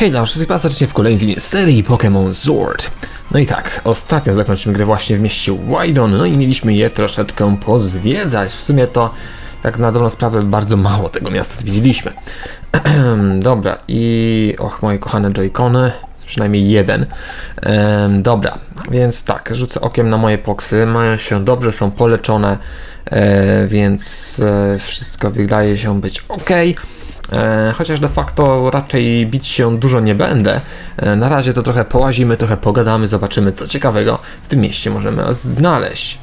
Hej, tam wszystkich serdecznie w kolejnej serii Pokémon Sword. No i tak, ostatnio zakończyliśmy grę właśnie w mieście Wydon, no i mieliśmy je troszeczkę pozwiedzać. W sumie to, tak na dobrą sprawę, bardzo mało tego miasta zwiedziliśmy. dobra, i... och, moje kochane Joy-Cony, przynajmniej jeden. Em, dobra, więc tak, rzucę okiem na moje poksy, mają się dobrze, są poleczone, e, więc e, wszystko wydaje się być ok. E, chociaż de facto raczej bić się dużo nie będę. E, na razie to trochę połazimy, trochę pogadamy, zobaczymy co ciekawego w tym mieście możemy znaleźć.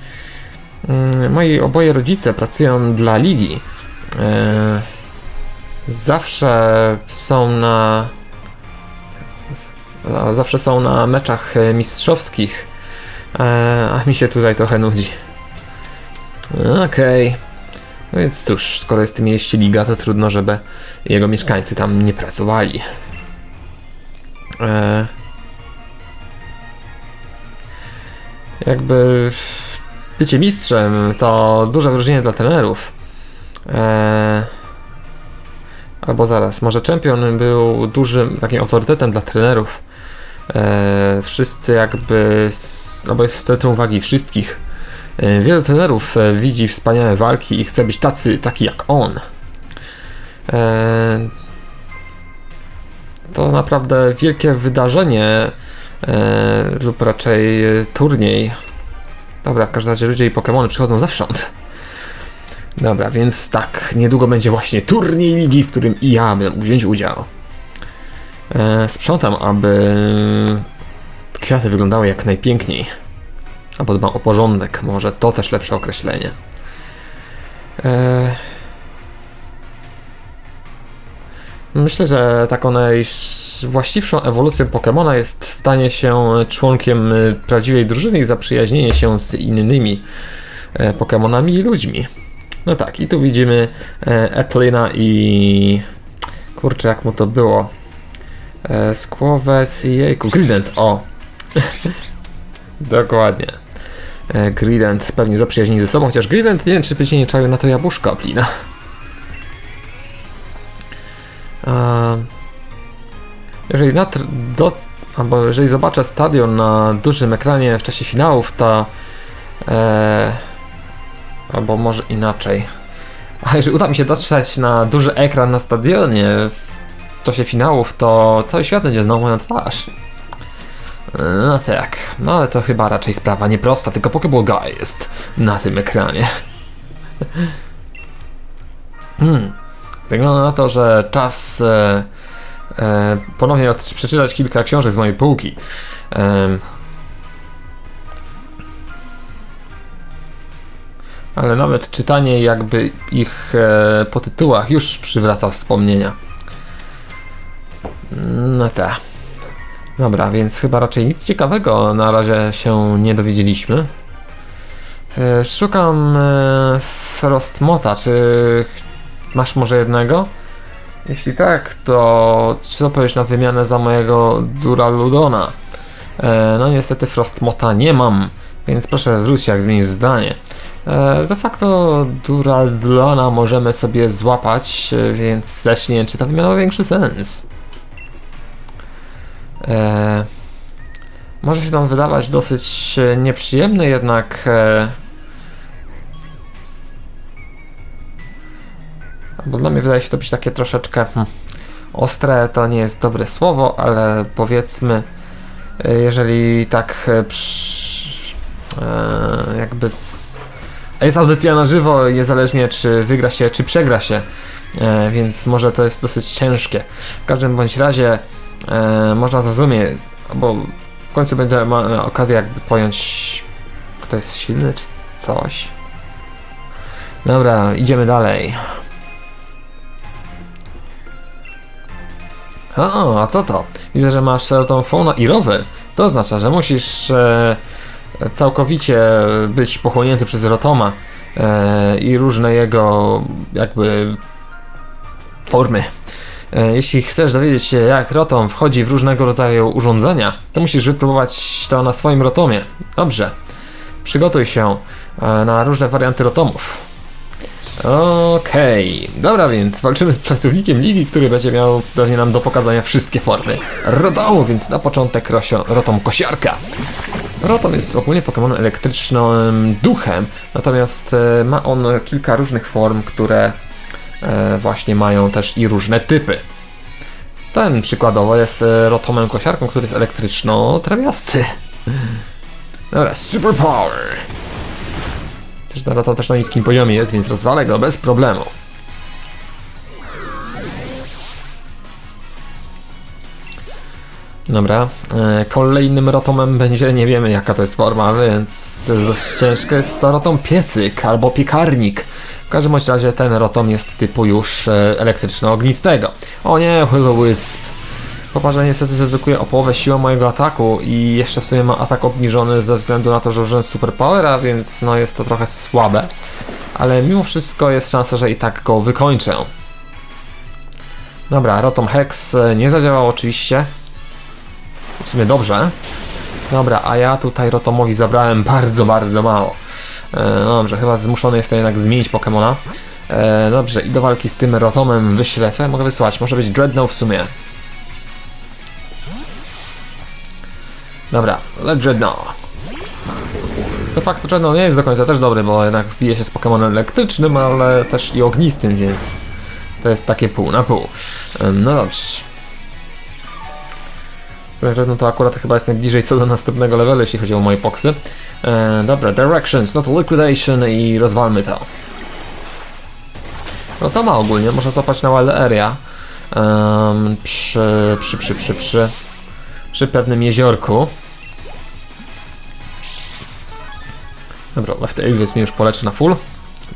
Mm, Moi oboje rodzice pracują dla ligi. E, zawsze są na. Zawsze są na meczach mistrzowskich. A mi się tutaj trochę nudzi. Okej. No więc cóż, skoro jest w tym mieście liga, to trudno, żeby jego mieszkańcy tam nie pracowali. E... Jakby bycie mistrzem to duże wyróżnienie dla trenerów. E... Albo zaraz, może czempion był dużym takim autorytetem dla trenerów. E... Wszyscy jakby, s- no bo jest w centrum uwagi wszystkich. E, Wielu trenerów e, widzi wspaniałe walki i chce być tacy, taki jak on. E, To naprawdę wielkie wydarzenie, lub raczej turniej. Dobra, w każdym razie ludzie i Pokémony przychodzą zewsząd. Dobra, więc tak, niedługo będzie właśnie turniej ligi, w którym i ja będę mógł wziąć udział. Sprzątam, aby kwiaty wyglądały jak najpiękniej. Albo dbam o porządek, może to też lepsze określenie. Eee... Myślę, że taką najwłaściwszą ewolucją Pokemona jest stanie się członkiem prawdziwej drużyny i zaprzyjaźnienie się z innymi e, Pokemonami i ludźmi. No tak, i tu widzimy e, Eplina i... Kurczę, jak mu to było? E, Squawet i jejku, Grident, o! Dokładnie. E, Grident pewnie zaprzyjaźni ze sobą, chociaż Grident nie wiem, czy będzie nie czają na to jabłuszko Plina. E, jeżeli natr do, albo jeżeli zobaczę stadion na dużym ekranie w czasie finałów, to e, albo może inaczej. A jeżeli uda mi się dotrzeć na duży ekran na stadionie w czasie finałów, to cały świat będzie znowu na twarz. No tak, no ale to chyba raczej sprawa nieprosta, tylko Pokéball Guy jest na tym ekranie. Hmm. Wygląda na to, że czas e, e, ponownie przeczytać kilka książek z mojej półki. Em. ale nawet czytanie jakby ich e, po tytułach już przywraca wspomnienia. No tak. Dobra, więc chyba raczej nic ciekawego na razie się nie dowiedzieliśmy. E, Szukam e, Frostmota, czy masz może jednego? Jeśli tak, to co powiesz na wymianę za mojego Duraludona? E, no niestety Frostmota nie mam, więc proszę wróć jak zmienisz zdanie. De facto Duraludona możemy sobie złapać, więc też nie wiem, czy ta wymiana ma większy sens. E, może się tam wydawać dosyć e, nieprzyjemny, jednak e, bo dla mnie wydaje się to być takie troszeczkę hmm, ostre, to nie jest dobre słowo, ale powiedzmy, e, jeżeli tak e, e, jakby z, jest audycja na żywo, niezależnie czy wygra się, czy przegra się, e, więc może to jest dosyć ciężkie. W każdym bądź razie e, można zrozumieć, bo w końcu będzie ma okazję jakby pojąć, kto jest silny, czy coś. Dobra, idziemy dalej. O, a co to? Widzę, że masz Fauna i rower. To oznacza, że musisz e, całkowicie być pochłonięty przez Rotoma e, i różne jego jakby formy. E, Jeśli chcesz dowiedzieć się, jak Rotom wchodzi w różnego rodzaju urządzenia, to musisz wypróbować to na swoim Rotomie. Dobrze. Przygotuj się e, na różne warianty Rotomów. Okej, dobra więc walczymy z pracownikiem ligi, który będzie miał pewnie nam do pokazania wszystkie formy Rotomu, więc na początek Rosio, Rotom Kosiarka. Rotom jest ogólnie Pokémon elektrycznym duchem, natomiast e, ma on kilka różnych form, które właśnie mają też i różne typy. Ten przykładowo jest e, Rotomem Kosiarką, który jest elektryczno-trawiasty. Dobra, Super Power. Też na Rotom też na niskim poziomie jest, więc rozwalę go bez problemu. Dobra, e, kolejnym rotomem będzie, nie wiemy jaka to jest forma, więc ciężko jest to rotom piecyk albo piekarnik. W każdym razie ten rotom jest typu już e, elektryczno-ognistego. O nie, Will-O-Wisp. Poparzenie niestety zredukuje o połowę siłę mojego ataku i jeszcze w sumie ma atak obniżony ze względu na to, że użyłem superpowera, więc no jest to trochę słabe. Ale mimo wszystko jest szansa, że i tak go wykończę. Dobra, Rotom Hex e, nie zadziałał oczywiście. W sumie dobrze. Dobra, a ja tutaj Rotomowi zabrałem bardzo, bardzo mało. E, no dobrze, chyba zmuszony jestem jednak zmienić Pokemona. E, dobrze, i do walki z tym Rotomem wyślę. Co ja mogę wysłać? Może być Dreadnought w sumie. Dobra, let Dreadnought. To fakt, Dreadnought nie jest do końca też dobry, bo jednak bije się z Pokemonem elektrycznym, ale też i ognistym, więc to jest takie pół na pół. No dobrze. Zresztą no to akurat chyba jest najbliżej co do następnego levelu, jeśli chodzi o moje poksy. E, dobra, Directions, no to Liquidation i rozwalmy to. No to ma ogólnie, można złapać na Wild Area. Um, przy, przy, przy, przy, przy, przy pewnym jeziorku. Dobra, Left Avis mnie już poleczy na full.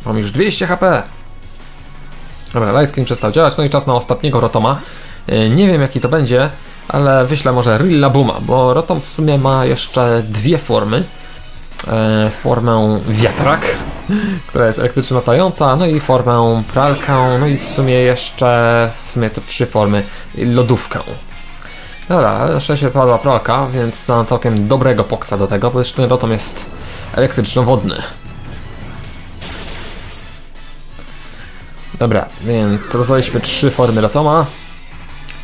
Mam już 200 HP. Dobra, Light Screen przestał działać, no i czas na ostatniego Rotoma. E, Nie wiem jaki to będzie, ale wyślę może Rillabuma, bo Rotom w sumie ma jeszcze dwie formy. E, formę wiatrak, która jest elektryczna latająca, no i formę pralkę, no i w sumie jeszcze, w sumie to trzy formy, lodówkę. Dobra, ale na szczęście padła pralka, więc mam całkiem dobrego poksa do tego, bo jeszcze ten Rotom jest elektryczno-wodny. Dobra, więc rozwaliśmy trzy formy Rotoma.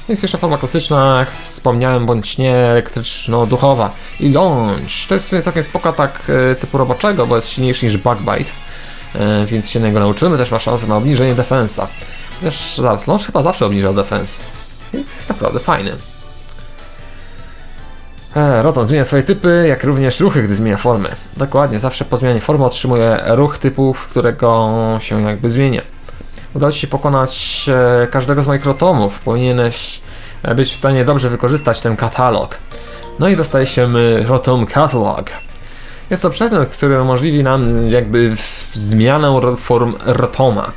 Jest jeszcze forma klasyczna, jak wspomniałem, bądź nie, elektryczno-duchowa. I launch. To jest całkiem spoko tak e, typu roboczego, bo jest silniejszy niż Bugbite. E, więc się niego nauczymy, też ma szansę na obniżenie defensa. Chociaż zaraz, launch chyba zawsze obniżał defens. Więc jest naprawdę fajny. E, Rotom zmienia swoje typy, jak również ruchy, gdy zmienia formy. Dokładnie, zawsze po zmianie formy otrzymuje ruch typu, w którego się jakby zmienia. Udało Ci się pokonać e, każdego z moich rotomów. Powinieneś e, być w stanie dobrze wykorzystać ten katalog. No i dostaje się Rotom Catalog. Jest to przedmiot, który umożliwi nam jakby zmianę form rotoma.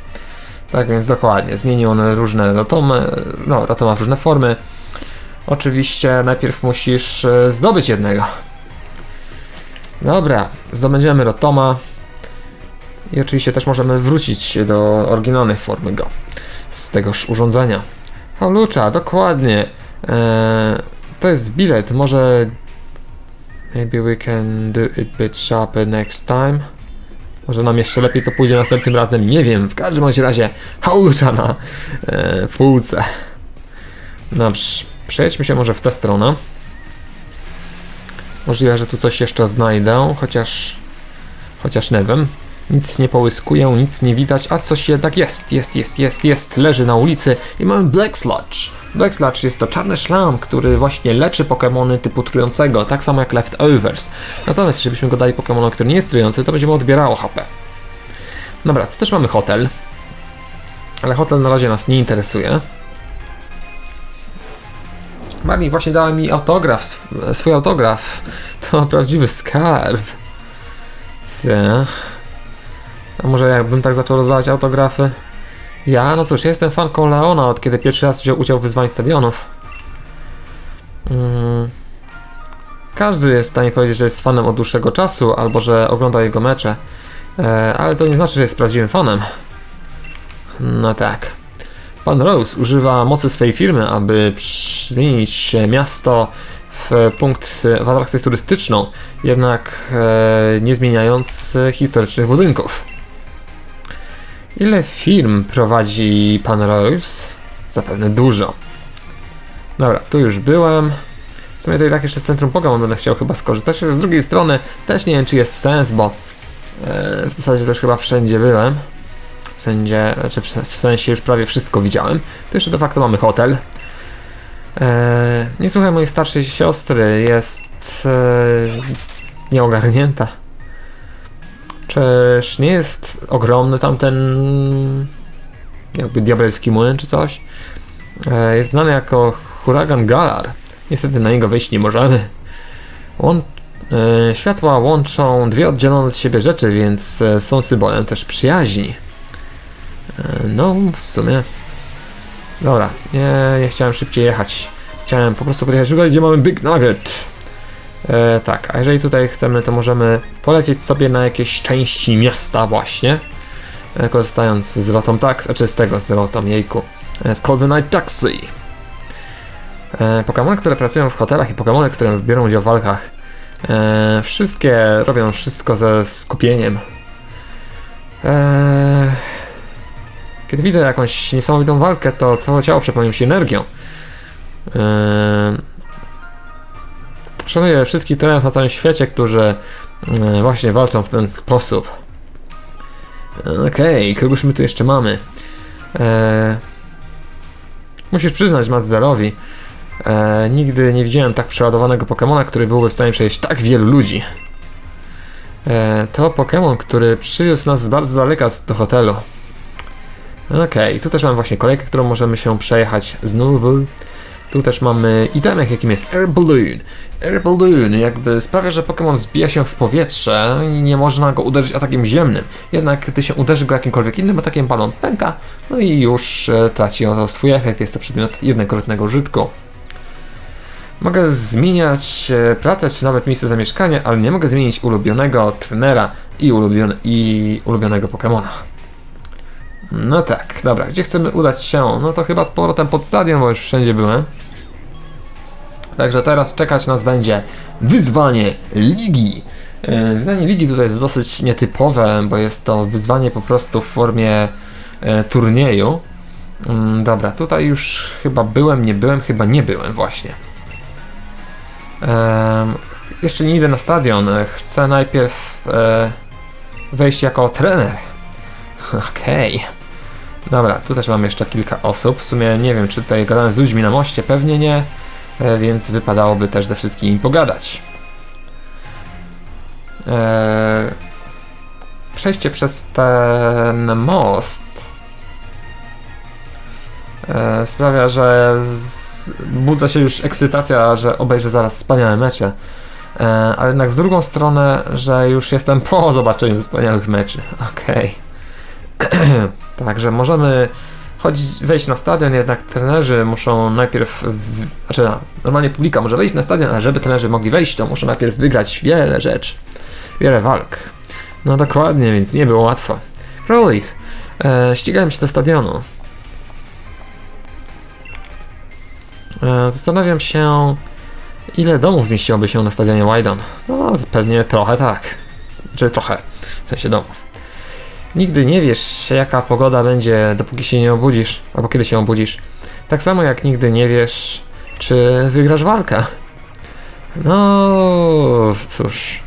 Tak więc dokładnie, zmieni on różne rotomy, no rotoma w różne formy. Oczywiście najpierw musisz e, zdobyć jednego. Dobra, zdobędziemy rotoma. I oczywiście też możemy wrócić do oryginalnej formy go z tegoż urządzenia. Holucza, dokładnie. Eee, to jest bilet. Może. Maybe we can do it bit sharper next time. Może nam jeszcze lepiej to pójdzie następnym razem. Nie wiem. W każdym razie Holucza na e, półce. Dobrze. Przejdźmy się może w tę stronę. Możliwe, że tu coś jeszcze znajdę, chociaż. Chociaż nie wiem. Nic nie połyskuję, nic nie widać, a coś jednak jest, jest, jest, jest, jest, leży na ulicy i mamy Black Sludge. Black Sludge jest to czarny szlam, który właśnie leczy Pokémony typu trującego, tak samo jak Leftovers. Natomiast jeśli byśmy go dali Pokémonowi, który nie jest trujący, to będzie mu odbierało HP. Dobra, tu też mamy hotel. Ale hotel na razie nas nie interesuje. Marni właśnie dała mi autograf, sw- swój autograf. To prawdziwy skarb. Co? A może jakbym tak zaczął rozdawać autografy? Ja? No cóż, jestem fanką Leona, od kiedy pierwszy raz wziął udział w wyzwaniu stadionów. Mm. Każdy jest w stanie powiedzieć, że jest fanem od dłuższego czasu, albo że ogląda jego mecze. E, ale to nie znaczy, że jest prawdziwym fanem. No tak. Pan Rose używa mocy swojej firmy, aby zmienić miasto w punkt, w atrakcję turystyczną, jednak e, nie zmieniając historycznych budynków. Ile firm prowadzi pan Royce? Zapewne dużo. Dobra, tu już byłem. W sumie to i tak jeszcze z Centrum Pokémon będę chciał chyba skorzystać. Z drugiej strony też nie wiem, czy jest sens, bo e, w zasadzie też chyba wszędzie byłem. W sensie, znaczy w, w sensie już prawie wszystko widziałem. To jeszcze de facto mamy hotel. E, nie słuchaj mojej starszej siostry, jest e, nieogarnięta. Czyż nie jest ogromny tamten jakby diabelski młyn czy coś? E, jest znany jako huragan Galar. Niestety na niego wejść nie możemy. Łą- e, światła łączą dwie oddzielone od siebie rzeczy, więc e, są symbolem też przyjaźni. No, w sumie. Dobra, nie, nie chciałem szybciej jechać. Chciałem po prostu podjechać tutaj, gdzie mamy Big Nugget. E, tak, a jeżeli tutaj chcemy, to możemy polecieć sobie na jakieś części miasta właśnie. E, korzystając z Rotom Tax, a czy z tego, z Rotom, jejku. E, z Night Taxi. E, Pokemony, które pracują w hotelach i Pokemony, które biorą udział w walkach. E, wszystkie robią wszystko ze skupieniem. E, kiedy widzę jakąś niesamowitą walkę, to całe ciało przepełnia się energią. E, Szanuję wszystkich trenerów na całym świecie, którzy e, właśnie walczą w ten sposób. Okej, kogoż my tu jeszcze mamy? E, musisz przyznać Mazdarowi, e, nigdy nie widziałem tak przeładowanego Pokemona, który byłby w stanie przejść tak wielu ludzi. E, to Pokemon, który przywiózł nas z bardzo daleka do hotelu. Okej, tu też mamy właśnie kolejkę, którą możemy się przejechać znowu. Tu też mamy itemek, jakim jest Air Balloon. Air Balloon jakby sprawia, że Pokémon zbija się w powietrze i nie można go uderzyć atakiem ziemnym. Jednak gdy się uderzy go jakimkolwiek innym atakiem, balon pęka, no i już e, traci on swój efekt. Jest to przedmiot jednokrotnego użytku. Mogę zmieniać e, pracę czy nawet miejsce zamieszkania, ale nie mogę zmienić ulubionego trenera i, ulubione, i ulubionego Pokemona. No tak, dobra, gdzie chcemy udać się? No to chyba z powrotem pod stadion, bo już wszędzie byłem. Także teraz czekać nas będzie wyzwanie ligi. E, Wyzwanie ligi tutaj jest dosyć nietypowe, bo jest to wyzwanie po prostu w formie e, turnieju. Mm, dobra, tutaj już chyba byłem, nie byłem, chyba nie byłem właśnie. Jeszcze nie idę na stadion, chcę najpierw e, wejść jako trener. Okej. Dobra, tu też mam jeszcze kilka osób. W sumie nie wiem, czy tutaj gadałem z ludźmi na moście, pewnie nie, e, więc wypadałoby też ze wszystkimi pogadać. E, przejście przez ten most e, sprawia, że budza się już ekscytacja, że obejrzę zaraz wspaniałe mecze. Ale jednak w drugą stronę, że już jestem po zobaczeniu wspaniałych meczy. Okej. Także możemy chodzić, wejść na stadion, jednak trenerzy muszą najpierw, w, znaczy no, normalnie publika może wejść na stadion, ale żeby trenerzy mogli wejść, to muszą najpierw wygrać wiele rzeczy, wiele walk. No dokładnie, więc nie było łatwo. Crowleys, e, ścigałem się do stadionu. E, zastanawiam się, ile domów zmieściłoby się na stadionie Wydon. No, pewnie trochę tak. Czy trochę, w sensie domów. Nigdy nie wiesz, jaka pogoda będzie, dopóki się nie obudzisz, albo kiedy się obudzisz. Tak samo jak nigdy nie wiesz, czy wygrasz walkę. No, cóż.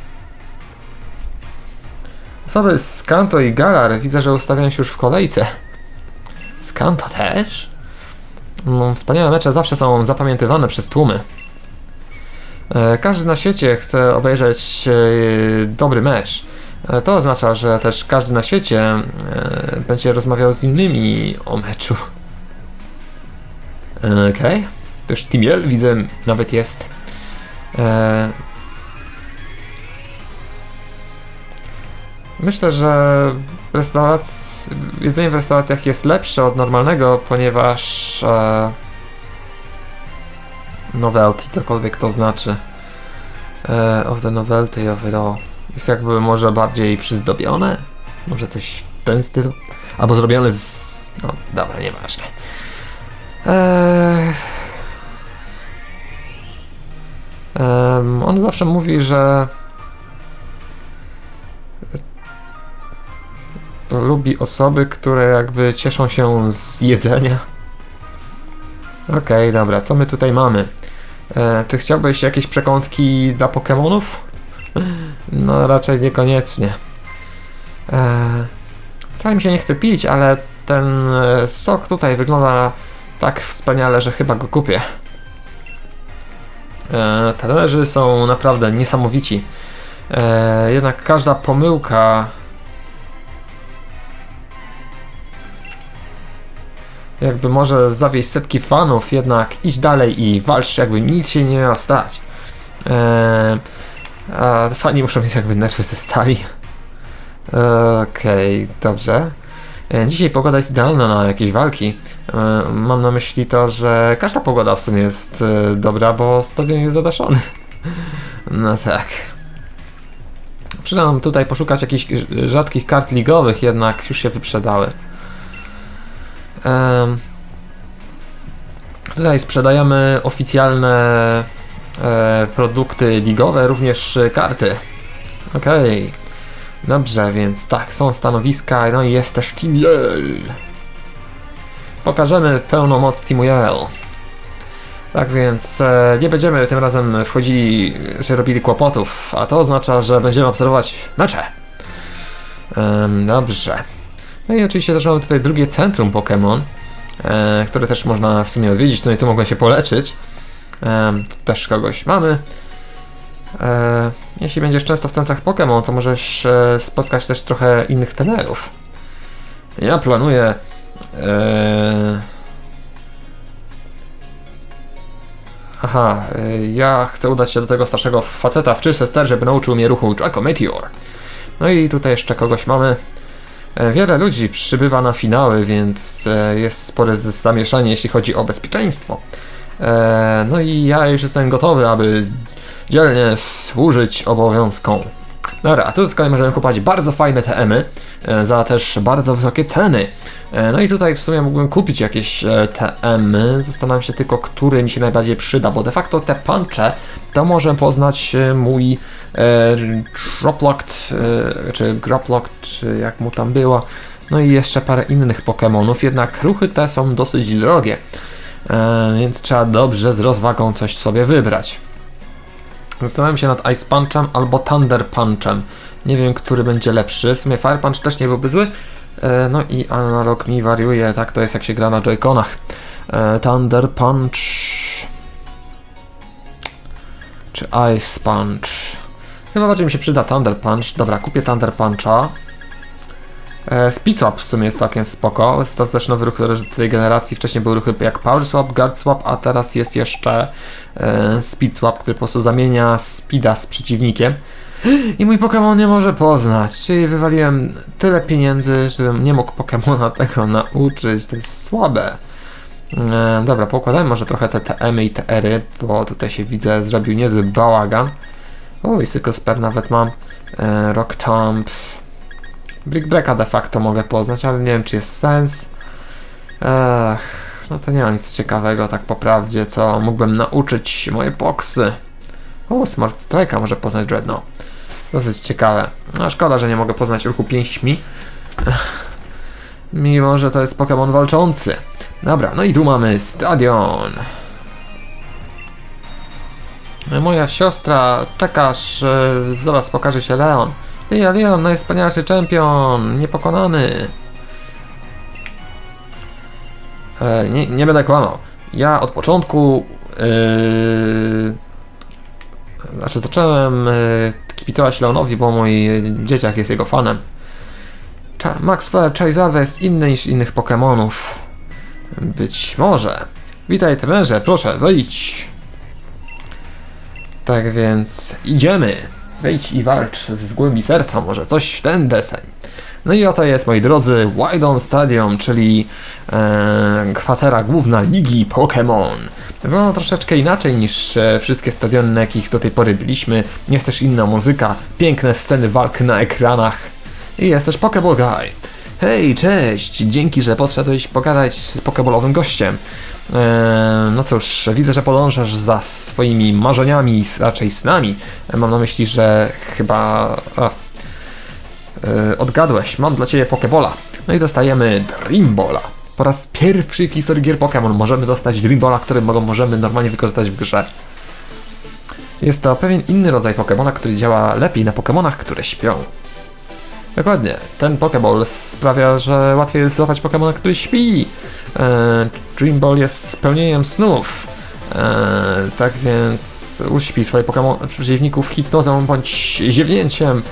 Osoby z Kanto i Galar widzę, że ustawiają się już w kolejce. Z Kanto też? No, wspaniałe mecze zawsze są zapamiętywane przez tłumy. E, Każdy na świecie chce obejrzeć e, dobry mecz. To oznacza, że też każdy na świecie e, będzie rozmawiał z innymi o meczu. E, Okej. To już Timiel widzę nawet jest. E, Myślę, że restaurac... jedzenie w restauracjach jest lepsze od normalnego, ponieważ e, novelty, cokolwiek to znaczy. E, of the novelty of it all. Jest jakby może bardziej przyzdobione? Może coś w ten stylu? Albo zrobione z... No, dobra, nieważne. Eee... On zawsze mówi, że lubi osoby, które jakby cieszą się z jedzenia. Okej, dobra, co my tutaj mamy? E, czy chciałbyś jakieś przekąski dla Pokémonów? No, raczej niekoniecznie. E, wcale mi się nie chce pić, ale ten e, sok tutaj wygląda tak wspaniale, że chyba go kupię. E, talerzy są naprawdę niesamowici. E, jednak każda pomyłka jakby może zawieść setki fanów, jednak idź dalej i walcz, jakby nic się nie miało stać. E, fani muszą mieć jakby nerwy ze stali. Okej, dobrze. E, Dzisiaj pogoda jest idealna na jakieś walki. E, Mam na myśli to, że każda pogoda w sumie jest e, dobra, bo stadion jest zadaszony. No tak. Przyda nam tutaj poszukać jakichś rzadkich kart ligowych, jednak już się wyprzedały. Tutaj sprzedajemy oficjalne produkty ligowe, również e, karty. Okej. Dobrze, więc tak, są stanowiska, no i jest też Team. Pokażemy pełną moc Teamu Yell. Tak więc e, nie będziemy tym razem wchodzili, że robili kłopotów, a to oznacza, że będziemy obserwować mecze. Em, dobrze. No i oczywiście też mamy tutaj drugie centrum Pokémon, e, które też można w sumie odwiedzić, w sumie tu mogą się poleczyć. Też kogoś mamy. Jeśli będziesz często w centrach Pokémon, to możesz e, spotkać też trochę innych trenerów. Ja planuję. E, aha, e, ja chcę udać się do tego starszego faceta w Chichester, żeby nauczył mnie ruchu Draco Meteor. No i tutaj jeszcze kogoś mamy. Wiele ludzi przybywa na finały, więc jest spore zamieszanie, jeśli chodzi o bezpieczeństwo. E, No i ja już jestem gotowy, aby dzielnie służyć obowiązkom. Dobra, a tu z kolei możemy kupować bardzo fajne TM-y e, za też bardzo wysokie ceny. E, No i tutaj w sumie mógłbym kupić jakieś TM-y. Zastanawiam się tylko, który mi się najbardziej przyda, bo de facto te puncze to może poznać mój e, Droplocked, e, czy Groplocked, czy jak mu tam było. No i jeszcze parę innych Pokémonów, jednak ruchy te są dosyć drogie. E, więc trzeba dobrze z rozwagą coś sobie wybrać. Zastanawiam się nad Ice Punchem albo Thunder Punchem. Nie wiem, który będzie lepszy. W sumie Fire Punch też nie byłby zły. E, no i analog mi wariuje, tak to jest jak się gra na Joy-Conach. E, Thunder Punch. Czy Ice Punch? Chyba bardziej mi się przyda Thunder Punch. Dobra, kupię Thunder Puncha. E, Speed Swap w sumie jest całkiem spoko. To też nowy ruch tej generacji. Wcześniej był ruch jak Power Swap, Guard Swap, a teraz jest jeszcze e, Speed Swap, który po prostu zamienia Speeda z przeciwnikiem. I mój Pokémon nie może poznać, czyli wywaliłem tyle pieniędzy, żebym nie mógł Pokémona tego nauczyć. To jest słabe. E, dobra, poukładajmy może trochę te TM i TR-y, bo tutaj się widzę, zrobił niezły bałagan. O, i Sper nawet mam. E, Rock Tomb. Brick Breaka de facto mogę poznać, ale nie wiem czy jest sens. Ech, no to nie ma nic ciekawego tak po prawdzie, co mógłbym nauczyć moje boksy. O, Smart Strike'a może poznać Dreadnought. Dosyć ciekawe. No szkoda, że nie mogę poznać ruchu pięśćmi. Ech, Mimo, że to jest Pokémon walczący. Dobra, no i tu mamy stadion. Moja siostra, czekasz, e, zaraz pokaże się Leon. Leon, Leon, najwspanialszy czempion, niepokonany. E, nie, nie będę kłamał. Ja od początku, yy, znaczy zacząłem yy, kibicować Leonowi, bo mój dzieciak jest jego fanem. Cza- Max Fair, Charizard jest inny niż innych Pokémonów. Być może. Witaj trenerze, proszę, wejdź. Tak więc idziemy. Wejdź i walcz z głębi serca, może coś w ten deseń. No i oto jest, moi drodzy, Wydon Stadium, czyli e, kwatera główna ligi Pokémon. Wygląda troszeczkę inaczej niż e, wszystkie stadiony, na jakich do tej pory byliśmy. Jest też inna muzyka, piękne sceny walk na ekranach. I jest też Pokéball Guy. Hej, cześć! Dzięki, że podszedłeś pogadać z pokeballowym gościem. Eee, no cóż, widzę, że podążasz za swoimi marzeniami, raczej snami. Mam na myśli, że chyba... A, E, odgadłeś, mam dla ciebie Pokebola. No i dostajemy Dreambola. Po raz pierwszy w historii gier Pokémon możemy dostać Dreambola, który mo- możemy normalnie wykorzystać w grze. Jest to pewien inny rodzaj Pokemona, który działa lepiej na Pokemonach, które śpią. Dokładnie, ten Pokeball sprawia, że łatwiej jest złapać Pokemona, który śpi. E, Dream Ball jest spełnieniem snów. E, tak więc uśpi swoje Pokemon przeciwników hipnozą bądź ziewnięciem.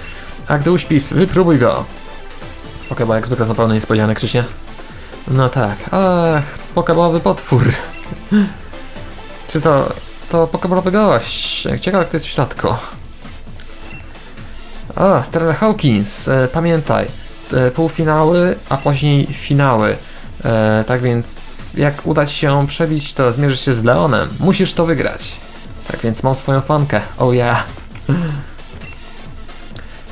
A gdy uśpisz, wypróbuj go. Pokeball jak zwykle zupełnie niespodzianek, Krzyśnie. No tak, ach, pokeballowy potwór. Czy to, to pokeballowy gość? Ciekawe jak to jest w środku. A, trener Hawkins, e, pamiętaj, e, półfinały, a później finały. E, tak więc, jak uda ci się przebić, to zmierzysz się z Leonem. Musisz to wygrać. Tak więc mam swoją fankę. Oh yeah.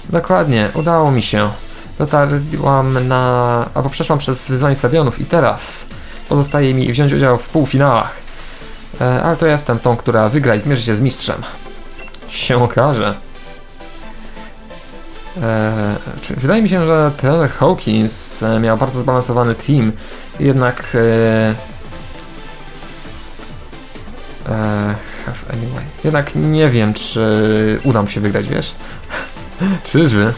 Dokładnie, udało mi się. Dotarłam na. albo przeszłam przez wyzwanie stadionów i teraz pozostaje mi wziąć udział w półfinałach. E, ale to ja jestem tą, która wygra i zmierzy się z mistrzem. Się okaże. E, wydaje mi się, że trener Hawkins e, miał bardzo zbalansowany team, jednak e, e, anyway. Jednak nie wiem, czy uda mu się wygrać, wiesz? Czyżby?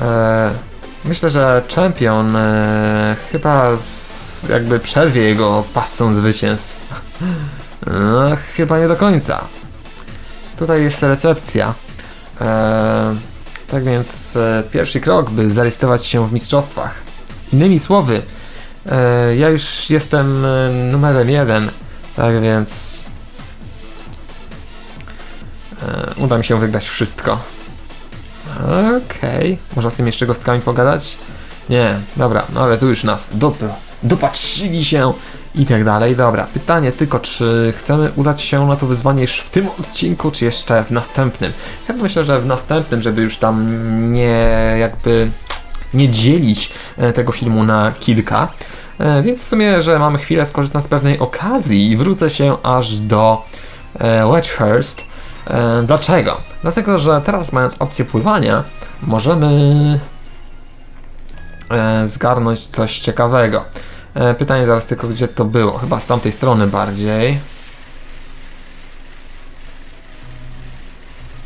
E, myślę, że champion e, chyba z, jakby przerwie jego pasą zwycięstw. No, chyba nie do końca. Tutaj jest recepcja. E, tak więc e, pierwszy krok, by zarejestrować się w mistrzostwach. Innymi słowy, e, ja już jestem e, numerem jeden, tak więc e, uda mi się wygrać wszystko. Okej, można z tymi jeszcze gostkami pogadać? Nie, dobra, no ale tu już nas dop dopatrzyli się i tak dalej. Dobra, pytanie tylko, czy chcemy udać się na to wyzwanie już w tym odcinku, czy jeszcze w następnym? Ja myślę, że w następnym, żeby już tam nie jakby nie dzielić e, tego filmu na kilka. E, Więc w sumie, że mamy chwilę, skorzystam z pewnej okazji i wrócę się aż do e, Wedgehurst. Dlaczego? Dlatego, że teraz mając opcję pływania, możemy zgarnąć coś ciekawego. E, Pytanie zaraz tylko, gdzie to było? Chyba z tamtej strony bardziej.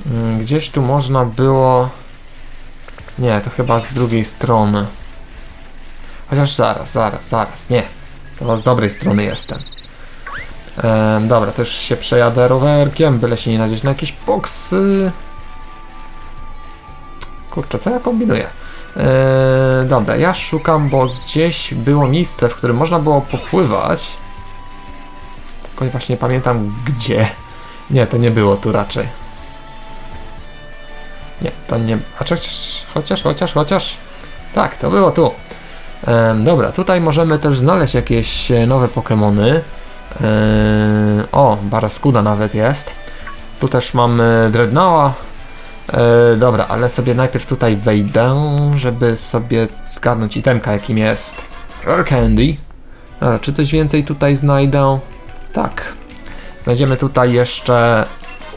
Mm, Gdzieś tu można było... Nie, to chyba z drugiej strony. Chociaż zaraz, zaraz, zaraz, nie. To z dobrej strony jestem. Ehm, dobra, też się przejadę rowerkiem, byle się nie nadzieć na jakieś boksy. Kurczę, co ja kombinuję? Eee, dobra, ja szukam, bo gdzieś było miejsce, w którym można było popływać. Tylko właśnie nie pamiętam gdzie. Nie, to nie było tu raczej. Nie, to nie. A chociaż, chociaż, chociaż, chociaż. Tak, to było tu. Em, dobra, tutaj możemy też znaleźć jakieś e, nowe Pokémony. Eee, o, Baraskuda nawet jest. Tu też mamy Dreadnougha. Eee, dobra, ale sobie najpierw tutaj wejdę, żeby sobie zgarnąć itemka, jakim jest Rare Candy. Dobra, czy coś więcej tutaj znajdę? Tak. Znajdziemy tutaj jeszcze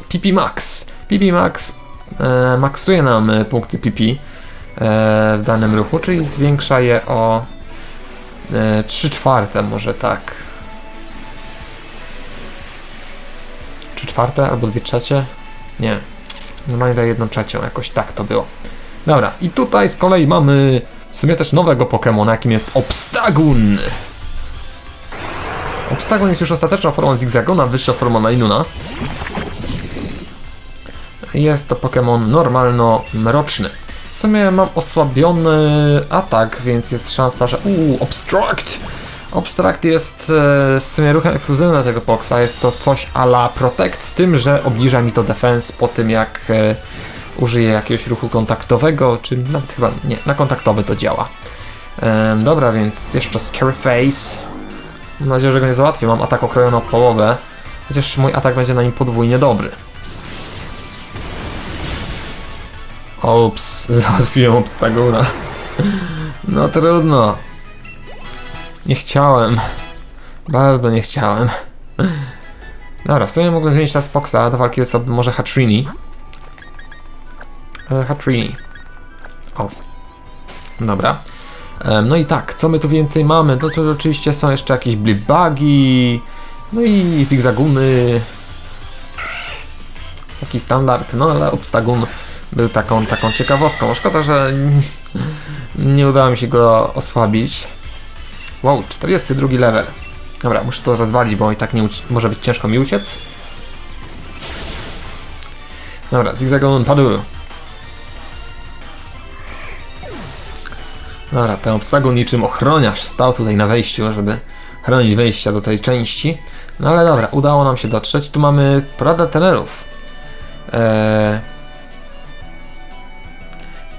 PP Max. PP Max e, maksuje nam e, punkty PP e, w danym ruchu, czyli zwiększa je o e, 3 czwarte, może tak. 3 czwarte albo 2 trzecie? Nie. Normalnie daje 1 trzecią, jakoś tak to było. Dobra, i tutaj z kolei mamy w sumie też nowego Pokemona, jakim jest Obstagun. Obstagon jest już ostateczną formą Zigzagona, wyższa forma Nainuna. Jest to Pokémon normalno-mroczny. W sumie mam osłabiony atak, więc jest szansa, że... Uuu, Obstruct! Obstruct jest e, w sumie ruchem ekskluzywnym tego Poxa. Jest to coś a la Protect, z tym, że obniża mi to defense po tym, jak e, użyję jakiegoś ruchu kontaktowego, czy nawet chyba nie, na kontaktowy to działa. Dobra, więc jeszcze Scary Face. Mam nadzieję, że go nie załatwię. Mam atak okrojony o połowę. Chociaż mój atak będzie na nim podwójnie dobry. Ops, załatwiłem obstaguna. No trudno. Nie chciałem. Bardzo nie chciałem. Dobra, w sumie mogłem zmienić teraz Poxa do walki sobie może Hatrini. E, Hatrini. O. Dobra. Em, No i tak, co my tu więcej mamy? No to oczywiście są jeszcze jakieś blibugi, no i zigzaguny. Taki standard, no ale obstagun był taką, taką ciekawostką. Szkoda, że nie udało mi się go osłabić. Wow, 42 level. Dobra, muszę to rozwalić, bo i tak nie może być ciężko mi uciec. Dobra, zigzagon padł. Dobra, ten obstagon niczym ochroniarz stał tutaj na wejściu, żeby chronić wejścia do tej części. No ale dobra, udało nam się dotrzeć. Tu mamy porada tenerów. Eee,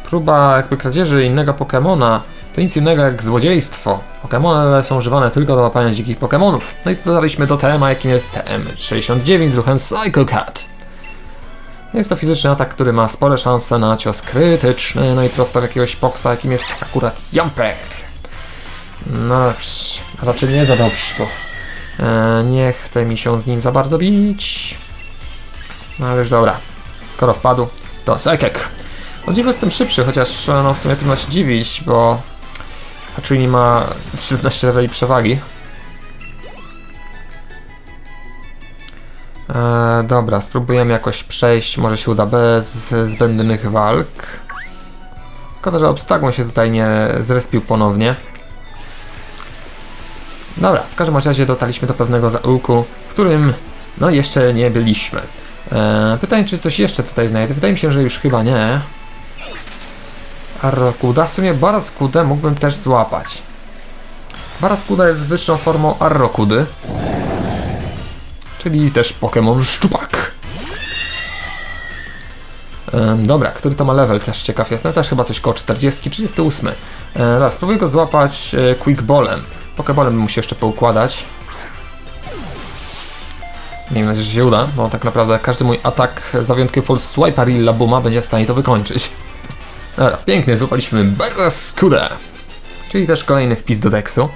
próba jakby kradzieży innego Pokemona to nic innego jak złodziejstwo. Pokemony są używane tylko do łapania dzikich Pokemonów. No i dotarliśmy do TM, jakim jest TM69 z ruchem Psycho Cat. Jest to fizyczny atak, który ma spore szanse na cios krytyczny, no i prosto jakiegoś poksa, jakim jest akurat Jumper. No dobrze, a raczej nie za dobrze, bo e, nie chce mi się z nim za bardzo bić. No ale już dobra, skoro wpadł, to Sekek. O jestem szybszy, chociaż no w sumie trudno się dziwić, bo Hatsuni ma 17 leveli przewagi. E, dobra, spróbujemy jakoś przejść, może się uda bez zbędnych walk. Szkoda, że obstagon się tutaj nie zrespił ponownie. Dobra, w każdym razie dotarliśmy do pewnego zaułku, w którym no jeszcze nie byliśmy. E, pytanie, czy coś jeszcze tutaj znajdę? Wydaje mi się, że już chyba nie. Arrokuda? W sumie Baraskudę mógłbym też złapać. Baraskuda jest wyższą formą Arrokudy. Czyli też Pokémon Szczupak. Em, dobra, który to ma level? Też ciekaw jestem. Też chyba coś koło 40, 38. E, dobra, spróbuję go złapać e, Quick Ballem. Bym mu się jeszcze poukładać. Miejmy nadzieję, że się uda, bo tak naprawdę każdy mój atak za wyjątkiem False Swipe Rilla będzie w stanie to wykończyć. Dobra, pięknie, złapaliśmy Barrascuda. Czyli też kolejny wpis do tekstu.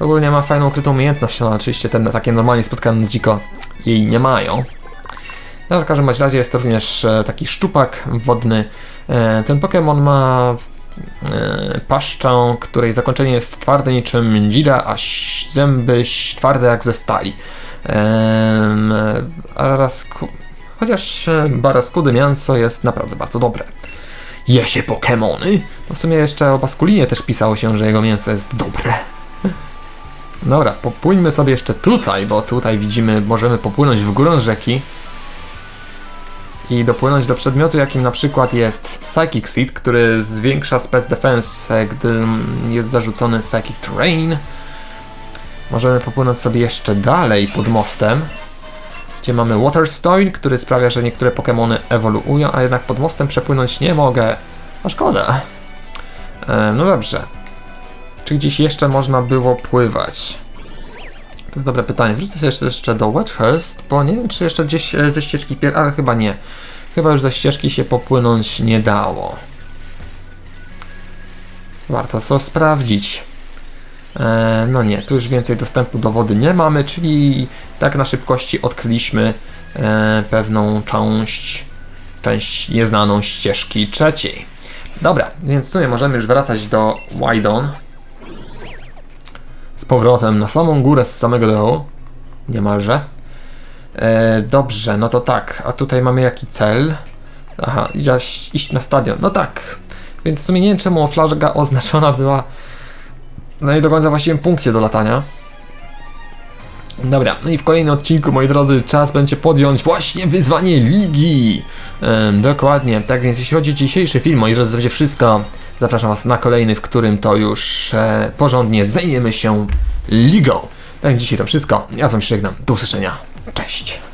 Ogólnie ma fajną ukrytą umiejętność, no oczywiście te takie normalnie spotkane dziko jej nie mają. No, w każdym razie jest to również e, taki szczupak wodny. E, ten Pokémon ma e, paszczę, której zakończenie jest twarde niczym dzida, a zęby twarde jak ze stali. Rasku... Chociaż Baraskudy mięso jest naprawdę bardzo dobre. Je się Pokemony? No w sumie jeszcze o Baskulinie też pisało się, że jego mięso jest dobre. Dobra, popłyńmy sobie jeszcze tutaj, bo tutaj widzimy, możemy popłynąć w górę rzeki i dopłynąć do przedmiotu, jakim na przykład jest Psychic Seed, który zwiększa Spec Defense, gdy jest zarzucony Psychic Terrain. Możemy popłynąć sobie jeszcze dalej pod mostem, gdzie mamy Waterstone, który sprawia, że niektóre Pokémony ewoluują, a jednak pod mostem przepłynąć nie mogę. A szkoda. E, no dobrze. Czy gdzieś jeszcze można było pływać? To jest dobre pytanie. Wrócę jeszcze, jeszcze do Wedgehurst, bo nie wiem, czy jeszcze gdzieś e, ze ścieżki pier... ale chyba nie. Chyba już ze ścieżki się popłynąć nie dało. Warto to sprawdzić. E, no nie, tu już więcej dostępu do wody nie mamy, czyli tak na szybkości odkryliśmy e, pewną część, część nieznaną ścieżki trzeciej. Dobra, więc w sumie możemy już wracać do Wydon. Z powrotem na samą górę z samego dołu. Niemalże. E, dobrze, no to tak. A tutaj mamy jaki cel? Aha, iść, na stadion. No tak. Więc w sumie nie wiem czemu flaga oznaczona była no i do końca właściwym punkcie do latania. Dobra, no i w kolejnym odcinku, moi drodzy, czas będzie podjąć właśnie wyzwanie ligi. Em, dokładnie, tak więc jeśli chodzi o dzisiejszy film, moi drodzy, to będzie wszystko. Zapraszam Was na kolejny, w którym to już e, porządnie zajmiemy się ligą. Tak, dzisiaj to wszystko. Ja z Wami żegnam. Do usłyszenia. Cześć.